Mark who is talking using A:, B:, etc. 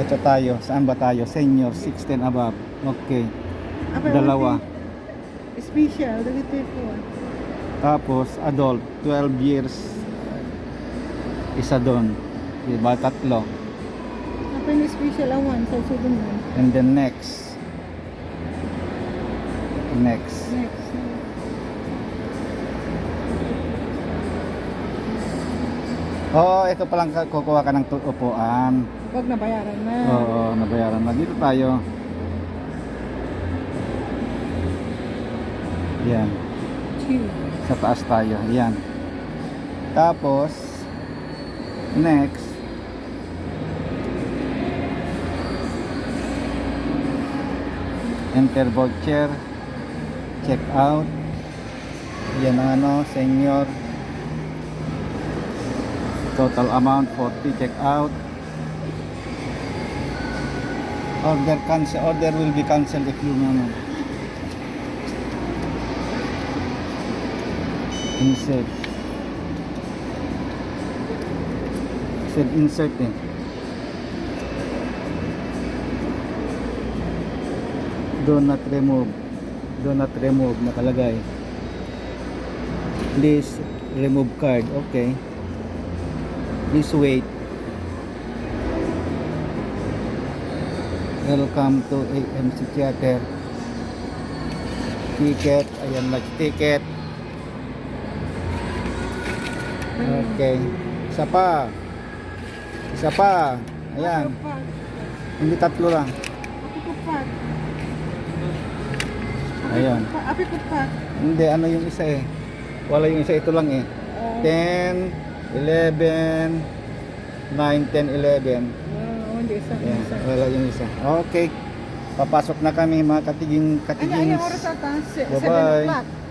A: Ito tayo. Saan ba tayo? Senior, 16 above. Okay.
B: Apa,
A: Dalawa.
B: one Special, dito po.
A: Tapos, adult, 12 years. Isa doon. Diba? Tatlo.
B: Apa yung special awan sa sudon mo?
A: And then next. Next.
B: Next.
A: Oo, ito palang kukuha ka ng upuan.
B: Wag na bayaran na.
A: Oo, nabayaran na. Dito tayo. Yan.
B: Two.
A: Sa taas tayo. Yan. Tapos, next. Enter voucher. Check out. Yan ang ano, senior. Total amount 40 check out. Order cancel. Order will be canceled if you ano. Insert. Said insert eh. Do not remove. Do not remove nakalagay. Please remove card. Okay. Please wait. Welcome to AMC Theater. Ticket. Ayan, nag-ticket. Okay. Isa pa. Isa pa. Ayan. Hindi tatlo lang. Ayan. Hindi, ano yung isa eh. Wala yung isa, ito lang eh.
B: Oh.
A: 10, 11, 9, 10, 11.
B: Oh, hindi isa.
A: Ayan,
B: isa.
A: wala yung isa. Okay. Papasok na kami mga katiging katiging.
B: ano oras ata? Se-
A: Bye-bye.
B: 7 o'clock.